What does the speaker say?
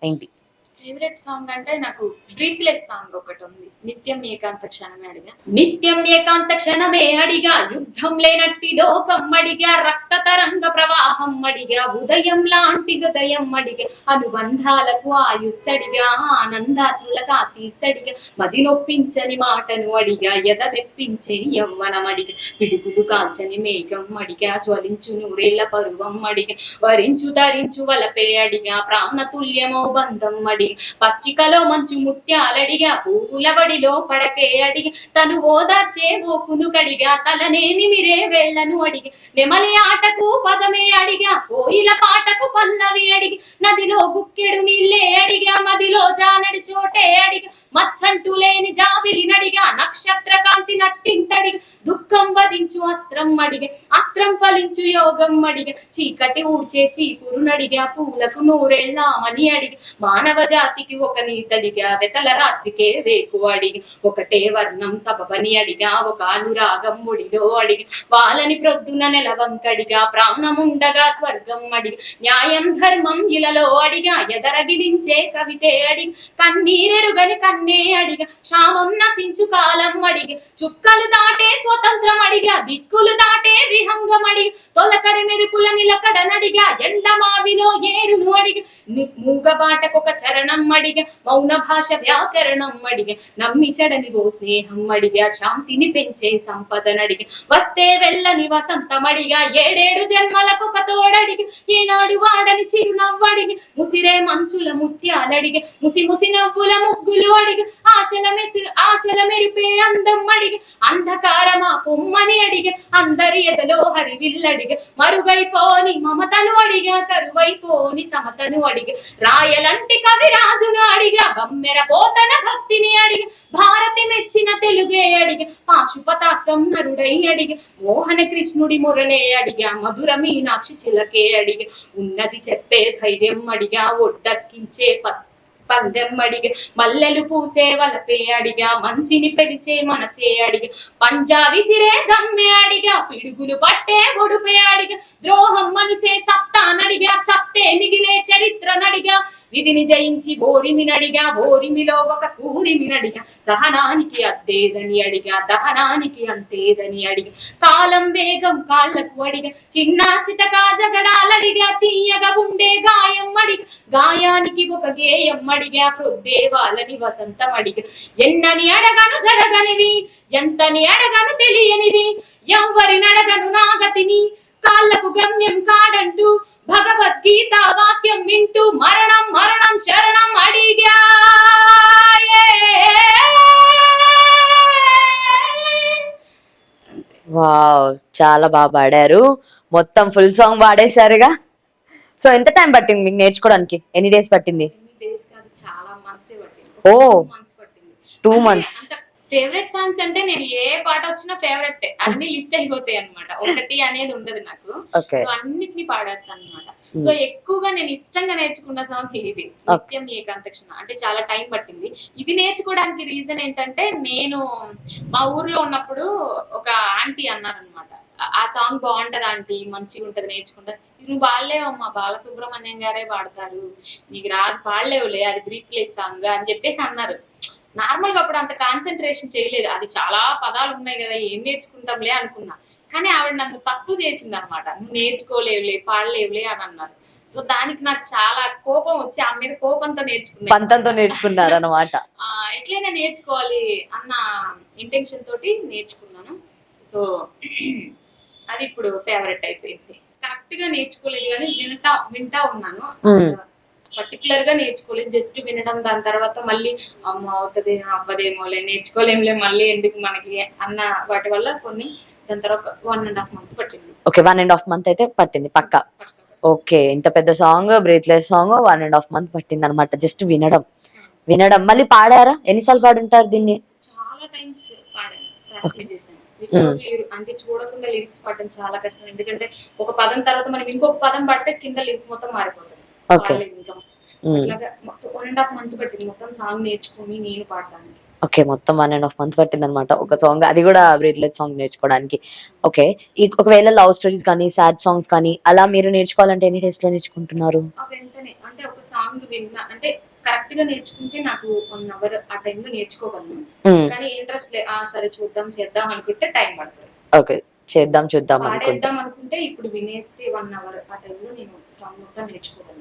Thank you. Favourite song అంటే నాకు breathless song ఒకటి ఉంది. నిత్యం ఏకాంత క్షణమే అడిగా. నిత్యం ఏకాంత క్షణమే అడిగా. యుద్ధం లేనట్టి లోకం అడిగా. రక్త తరంగ ప్రవాహం అడిగా. ఉదయం లాంటి హృదయం అడిగా. అనుబంధాలకు ఆయుస్సడిగా ఆనందాశ్రులకు ఆశీస్సడిగా మది నొప్పించని మాటను అడిగా. ఎద మెప్పించే యవ్వనం అడిగా. పిడుగులు కాల్చని మేఘం అడిగా. జ్వలించు నూరేళ్ళ పరువం అడిగా. వరించు ధరించు వలపే అడిగా. ప్రాణతుల్యమో బంధం అడిగా. పచ్చికలో మంచు ముత్యాలడిగా పూల బడిలో పడకే అడిగి తను ఓదార్చే ఓ కడిగా తలనేని మిరే వేళ్ళను అడిగి నెమలి ఆటకు పదమే అడిగా కోయిల పాటకు పల్లవి అడిగి నదిలో బుక్కెడు నీళ్ళే అడిగా మదిలో జానడి చోటే అడిగా మచ్చంటు లేని జాబిలి నడిగా నక్షత్ర కాంతి నట్టింటడిగా దుఃఖం వధించు అస్త్రం అడిగా అస్త్రం ఫలించు యోగం అడిగా చీకటి ఊడ్చే చీపురు నడిగా పూలకు నూరెళ్ళామని అడిగి మానవ జాతికి ఒక నీతడిగా వెతల రాత్రికే వేకు అడిగి ఒకటే వర్ణం సబబని అడిగా ఒక అనురాగం ముడిలో అడిగి వాళ్ళని ప్రొద్దున నెలవంకడిగా ప్రాణముండగా స్వర్గం అడిగి న్యాయం ధర్మం ఇలలో అడిగా ఎదరగిలించే కవితే అడిగి కన్నీరెరుగని కన్నే అడిగా క్షామం నశించు కాలం అడిగి చుక్కలు దాటే స్వతంత్రం అడిగా దిక్కులు దాటే విహంగం అడిగి తొలకరి మెరుపుల నిలకడనడిగా ఎండ మావిలో ఏరును అడిగి మూగబాటకొక చరణ అడిగా మౌన భాష వ్యాకరణం అడిగా నమ్మి చెడనివో స్నేహం అడిగా శాంతిని పెంచే సంపదనడిగా వస్తే వెళ్ళని వసంతం అడిగా ఏడేడు జన్మలకు ఒక తోడడిగి ఈనాడు వాడని చిరునవ్వడిగి ముసిరే మంచుల ముత్యాలడిగి ముసి ముసి నవ్వుల ముగ్గులు అడిగి ఆశల మెసిరు ఆశల మెరిపే అందం అడిగి అంధకారమా పొమ్మని అడిగి అందరి ఎదలో హరివిల్లడిగి మరుగైపోని మమతను అడిగా కరువైపోని సమతను అడిగి రాయలంటి కవిరాజును అడిగా బమ్మెర పోతన భక్తిని అడిగి భారతి మెచ్చిన తెలుగే అడిగి పాశుపతాశ్రం నరుడై అడిగి మోహన కృష్ణుడి మురళే అడిగా మధుర మీనాక్షి చిలకే అడిగి ఉన్నది చెప్పే ధైర్యం అడిగా ఒడ్డక్కించే పత్తి పందెం అడిగా మల్లెలు పూసే వలపే అడిగా మంచిని పెరిచే మనసే అడిగా పంజా విసిరే దమ్మే అడిగా పిడుగులు పట్టే ఒడుపే అడిగా ద్రోహం మనసే సత్తా విధిని జయించి ఓరిమినడిగా ఓరిమిలో ఒక కూరిమినడిగా సహనానికి అద్దేదని అడిగా దహనానికి అంతేదని అడిగా. కాలం వేగం కాళ్ళకు అడిగా చిన్న చితకా జగడాలడిగా తీయగా ఉండే గాయం అడిగా. గాయానికి ఒక గేయం అడిగా ప్రొద్దేవాలని వసంతం అడిగా. ఎన్నని అడగను జరగనివి ఎంతని అడగను తెలియనివి ఎవ్వరిని అడగను నాగతిని. కాళ్ళకు గమ్యం కాడంటూ భగవద్గీత వాక్యం వింటూ మరణం మరణం శరణం అడిగా. వావ్ చాలా బాగా పాడారు. మొత్తం ఫుల్ సాంగ్ పాడేశారుగా. సో ఎంత టైం పట్టింది మీకు నేర్చుకోవడానికి? ఎన్ని డేస్ పట్టింది? ఓ. టూ మంత్స్ ఫేవరెట్ సాంగ్స్ అంటే నేను ఏ పాట వచ్చినా ఫేవరెట్ అన్ని లిస్ట్ అయిపోతాయి అన్నమాట. ఒకటి అనేది ఉండదు నాకు. సో అన్నిటిని పాడేస్తాను అనమాట సో ఎక్కువగా నేను ఇష్టంగా నేర్చుకున్న సాంగ్ ఇది. నిత్యం ఏకాంతక్షణ. అంటే చాలా టైం పట్టింది. ఇది నేర్చుకోవడానికి రీజన్ ఏంటంటే నేను మా ఊర్లో ఉన్నప్పుడు ఒక ఆంటీ అన్నారనమాట ఆ సాంగ్ బాగుంటది ఆంటీ మంచిగా ఉంటది నేర్చుకుంటా. నువ్వు బాడలేవమ్మా బాలసుబ్రహ్మణ్యం గారే పాడతారు. నీకు రా పాడలేవులే. అది బ్రీత్లెస్ సాంగ్ అని చెప్పేసి అన్నారు. నార్మల్గా అప్పుడు అంత కాన్సన్ట్రేషన్ చేయలేదు. అది చాలా పదాలు ఉన్నాయి కదా ఏం నేర్చుకుంటాంలే అనుకున్నా. కానీ ఆవిడ నన్ను తక్కువ చేసింది అనమాట నువ్వు నేర్చుకోలేవులే పాడలేవులే అని అన్నారు. సో దానికి నాకు చాలా కోపం వచ్చి ఆమె మీద కోపంతో నేర్చుకున్నాను. పంతంతో నేర్చుకున్నారు అనమాట ఆ, ఎట్లయినా నేర్చుకోవాలి అన్న ఇంటెన్షన్ తోటి నేర్చుకున్నాను. సో అది ఇప్పుడు ఫేవరెట్ అయిపోయింది. కరెక్ట్గా నేర్చుకోలేదు కానీ వింటా వింటా ఉన్నాను. Hmm. పర్టికులర్గా నేర్చుకోలేదు జస్ట్ వినడం. దాని తర్వాత మళ్ళీ అమ్మ అవుతుంది అవ్వదేమోలే నేర్చుకోలేంలే మళ్ళీ ఎందుకు మనకి అన్న వాటి వల్ల కొన్ని దాని తర్వాత వన్ అండ్ హాఫ్ మంత్ పట్టింది. Okay one and half month అయితే పట్టింది పక్క. ఓకే ఇంత పెద్ద song breathless song one and half month పట్టింది అనమాట జస్ట్ వినడం. వినడం. మళ్ళీ పాడారా? ఎన్నిసార్లు పాడుంటారు దీన్ని? చాలా టైమ్స్ పాడాను ప్రాక్టీస్ చేశాను. Without lyri- అంటే చూడకుండా లిరిక్స్ పాడడం చాలా కష్టం. ఎందుకంటే ఒక పదం తర్వాత మనం ఇంకొక పదం పడితే కింద లిరిక్ మొత్తం మారిపోతుంది. ఇంకా. అట్లాగా మొత్తం వన్ అండ్ హాఫ్ మంత్ పట్టింది. మొత్తం సాంగ్ నేర్చుకుని నేను పాడడానికి. ఓకే మొత్తం వన్ అండ్ హాఫ్ మంత్ పట్టింది అనమాట ఒక సాంగ్ అది కూడా బ్రేత్లెస్ సాంగ్ నేర్చుకోవడానికి. ఓకే ఒకవేళ లవ్ స్టోరీస్ కానీ సాడ్ సాంగ్స్ కానీ అలా మీరు నేర్చుకోవాలంటే ఎన్ని డేస్లో నేర్చుకుంటున్నారు? వెంటనే అంటే ఒక సాంగ్ విన్నా అంటే కరెక్ట్గా నేర్చుకుంటే నాకు వన్ అవర్ ఆ టైంలో నేర్చుకోగలను. ఉమ్, కానీ ఇంట్రెస్ట్ లే ఆ సరే చూద్దాం చేద్దాం అనుకుంటే టైం పడుతుంది. ఓకే చేద్దాం చూద్దాం అనుకుంటా. అనుకుంటే ఇప్పుడు వినేస్తే వన్ అవర్ ఆ టైంలో నేను సాంగ్ మొత్తం నేర్చుకోగలను.